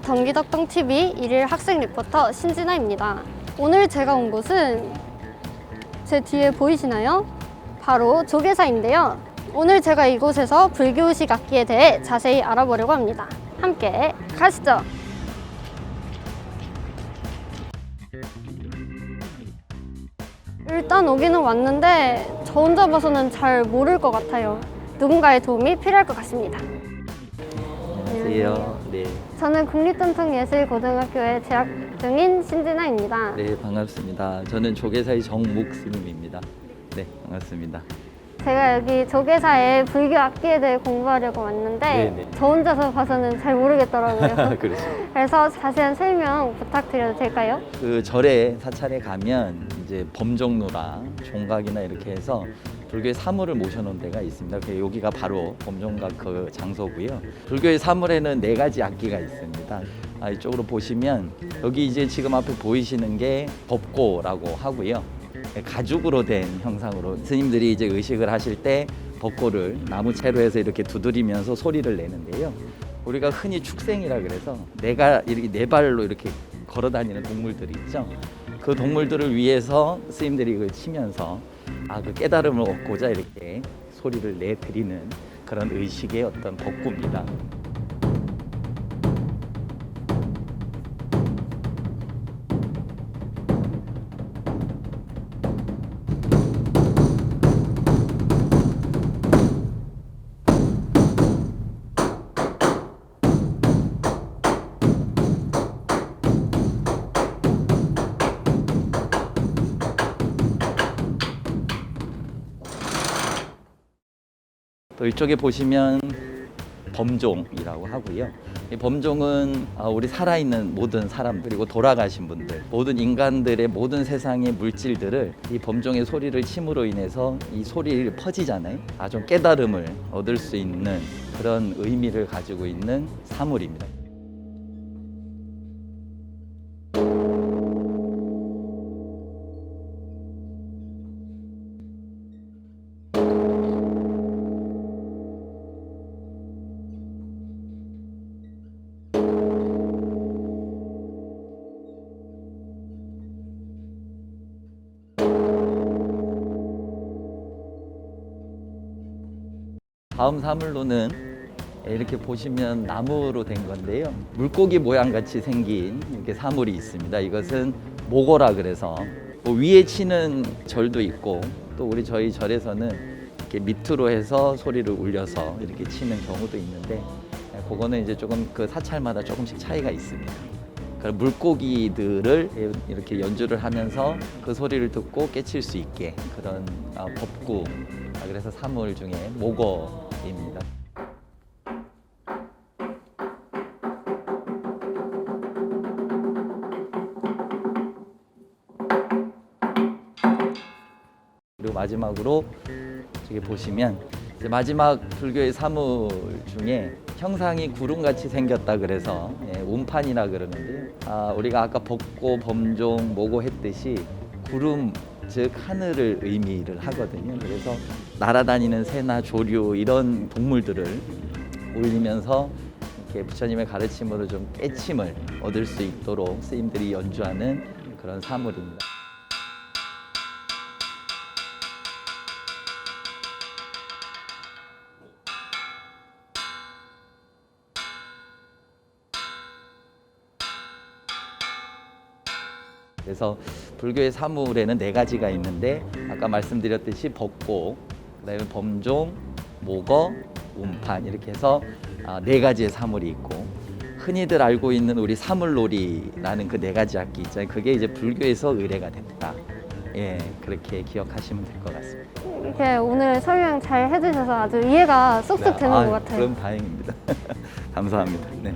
경기덕동TV 일일 학생 리포터 신진아입니다. 오늘 제가 온 곳은 제 뒤에 보이시나요? 바로 조계사인데요. 오늘 제가 이곳에서 불교의식 악기에 대해 자세히 알아보려고 합니다. 함께 가시죠. 일단 오기는 왔는데 저 혼자 봐서는 잘 모를 것 같아요. 누군가의 도움이 필요할 것 같습니다. 안녕하세요. 네, 저는 국립전통예술고등학교에 재학 중인 신진아입니다. 네 반갑습니다. 저는 조계사의 정목 스님입니다. 네, 반갑습니다. 제가 여기 조계사에 불교 악기에 대해 공부하려고 왔는데 네네. 저 혼자서 봐서는 잘 모르겠더라고요. 그렇죠. 그래서 자세한 설명 부탁드려도 될까요? 그 절에 사찰에 가면 이제 범종로랑 종각이나 이렇게 해서 불교의 사물을 모셔놓은 데가 있습니다. 그 여기가 바로 범종각 그 장소고요. 불교의 사물에는 네 가지 악기가 있습니다. 아, 이쪽으로 보시면 여기 이제 지금 앞에 보이시는 게 법고라고 하고요. 가죽으로 된 형상으로 스님들이 이제 의식을 하실 때 법고를 나무 채로 해서 이렇게 두드리면서 소리를 내는데요. 우리가 흔히 축생이라 그래서 내가 이렇게 네 발로 이렇게 걸어 다니는 동물들이 있죠. 그 동물들을 위해서 스님들이 이걸 치면서 아 그 깨달음을 얻고자 이렇게 소리를 내 드리는 그런 의식의 어떤 법구입니다. 또 이쪽에 보시면 범종이라고 하고요. 이 범종은 아, 우리 살아있는 모든 사람 그리고 돌아가신 분들 모든 인간들의 모든 세상의 물질들을 이 범종의 소리를 침으로 인해서 이 소리를 퍼지잖아요. 아주 깨달음을 얻을 수 있는 그런 의미를 가지고 있는 사물입니다. 다음 사물로는 이렇게 보시면 나무로 된 건데요. 물고기 모양 같이 생긴 이렇게 사물이 있습니다. 이것은 모고라 그래서 뭐 위에 치는 절도 있고 또 우리 저희 절에서는 이렇게 밑으로 해서 소리를 울려서 이렇게 치는 경우도 있는데 그거는 이제 조금 그 사찰마다 조금씩 차이가 있습니다. 그 물고기들을 이렇게 연주를 하면서 그 소리를 듣고 깨칠 수 있게 그런 아, 법구 아, 그래서 사물 중에 모거입니다. 그리고 마지막으로 저기 보시면 이제 마지막 불교의 사물 중에 형상이 구름같이 생겼다 그래서 예, 운판이라 그러는데요. 아, 우리가 아까 법고, 범종, 모고 했듯이 구름 즉 하늘을 의미를 하거든요. 그래서 날아다니는 새나 조류 이런 동물들을 올리면서 이렇게 부처님의 가르침으로 좀 깨침을 얻을 수 있도록 스님들이 연주하는 그런 사물입니다. 그래서 불교의 사물에는 네 가지가 있는데 아까 말씀드렸듯이 법고, 그다음에 범종, 모거, 운판 이렇게 해서 아, 네 가지의 사물이 있고 흔히들 알고 있는 우리 사물놀이라는 그 네 가지 악기 있잖아요. 그게 이제 불교에서 의뢰가 됐다. 예, 그렇게 기억하시면 될 것 같습니다. 이렇게 오늘 설명 잘 해주셔서 아주 이해가 쏙쏙 되는 아, 것 같아요. 그럼 다행입니다. 감사합니다. 네.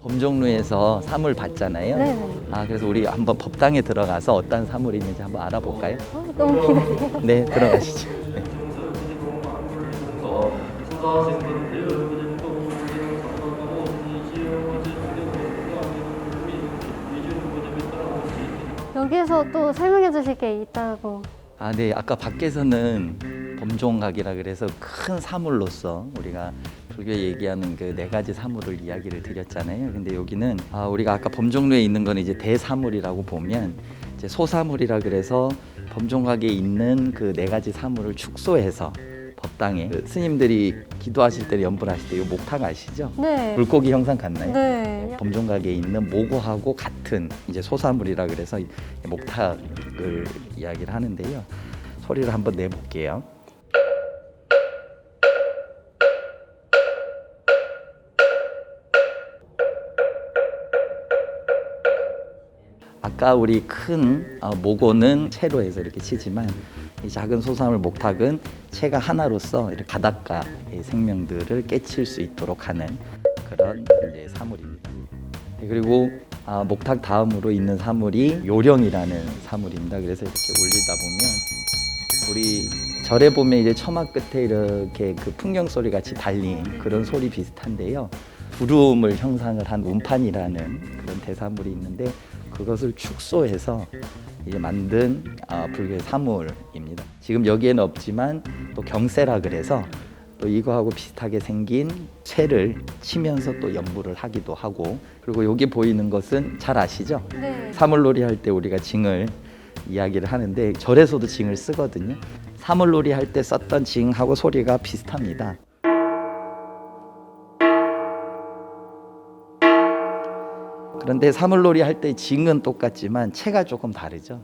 범종루에서 사물 봤잖아요. 네네. 아 그래서 우리 한번 법당에 들어가서 어떤 사물이 있는지 한번 알아볼까요? 어, 너무 기대돼요. 네, 들어가시죠. 네. 여기에서 또 설명해 주실 게 있다고. 아, 네. 아까 밖에서는 범종각이라 그래서 큰 사물로서 우리가 불교 얘기하는 그 네 가지 사물을 이야기를 드렸잖아요. 근데 여기는 아, 우리가 아까 범종로에 있는 거는 이제 대사물이라고 보면 이제 소사물이라 그래서 범종각에 있는 그 네 가지 사물을 축소해서 법당에 그 스님들이 기도하실 때 연불하실 때 이 목탁 아시죠? 네. 물고기 형상 같나요? 네. 범종각에 있는 모고하고 같은 이제 소사물이라 그래서 이 목탁을 이야기를 하는데요. 소리를 한번 내볼게요. 아까 우리 큰 어, 모고는 채로 해서 이렇게 치지만 이 작은 소사물 목탁은 채가 하나로서 이렇게 바닷가의 생명들을 깨칠 수 있도록 하는 그런 이제 사물입니다. 네, 그리고 아, 목탁 다음으로 있는 사물이 요령이라는 사물입니다. 그래서 이렇게 올리다 보면 우리 절에 보면 이제 처마 끝에 이렇게 그 풍경 소리 같이 달린 그런 소리 비슷한데요. 구름을 형상을 한 운판이라는 그런 대사물이 있는데 그것을 축소해서 이제 만든 아, 불교의 사물입니다. 지금 여기에는 없지만 또 경세라 그래서 또 이거하고 비슷하게 생긴 채를 치면서 또 연부를 하기도 하고 그리고 여기 보이는 것은 잘 아시죠? 네. 사물놀이 할 때 우리가 징을 이야기를 하는데 절에서도 징을 쓰거든요. 사물놀이 할 때 썼던 징하고 소리가 비슷합니다. 그런데 사물놀이 할 때 징은 똑같지만 채가 조금 다르죠.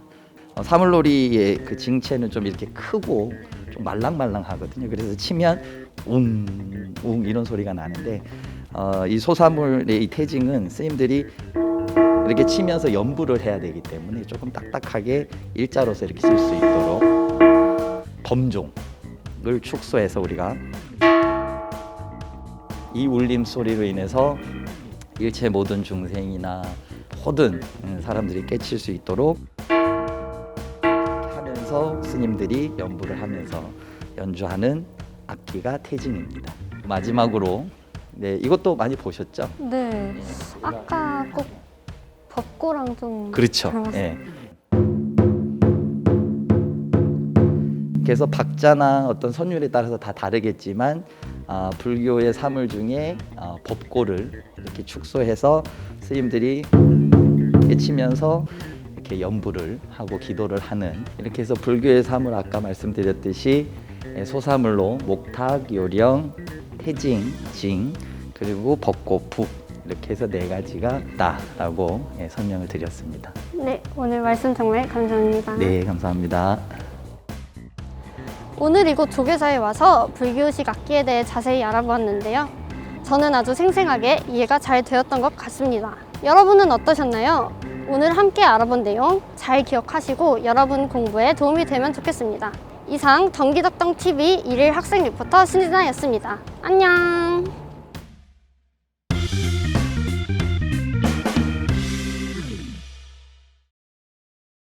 어, 사물놀이의 그 징채는 좀 이렇게 크고 좀 말랑말랑하거든요. 그래서 치면 웅, 웅 이런 소리가 나는데 어, 이 소사물의 이 태징은 스님들이 이렇게 치면서 연부를 해야 되기 때문에 조금 딱딱하게 일자로서 이렇게 쓸 수 있도록 범종을 축소해서 우리가 이 울림 소리로 인해서 일체 모든 중생이나 모든 음, 사람들이 깨칠 수 있도록 하면서 스님들이 연부를 하면서 연주하는 악기가 태진입니다. 마지막으로 네 이것도 많이 보셨죠? 네. 아까 꼭 벚고랑 좀 그렇죠. 예. 그래서 박자나 어떤 선율에 따라서 다 다르겠지만 아, 불교의 사물 중에 아, 법고를 이렇게 축소해서 스님들이 깨치면서 이렇게 연부를 하고 기도를 하는 이렇게 해서 불교의 사물 아까 말씀드렸듯이 예, 소사물로 목탁, 요령, 태징, 징 그리고 법고, 북 이렇게 해서 네 가지가 있다라고 예, 설명을 드렸습니다. 네, 오늘 말씀 정말 감사합니다. 네, 감사합니다. 오늘 이곳 조계사에 와서 불교식 악기에 대해 자세히 알아보았는데요. 저는 아주 생생하게 이해가 잘 되었던 것 같습니다. 여러분은 어떠셨나요? 오늘 함께 알아본 내용 잘 기억하시고 여러분 공부에 도움이 되면 좋겠습니다. 이상 덩기덕덩 TV 일일 학생 리포터 신진아였습니다. 안녕!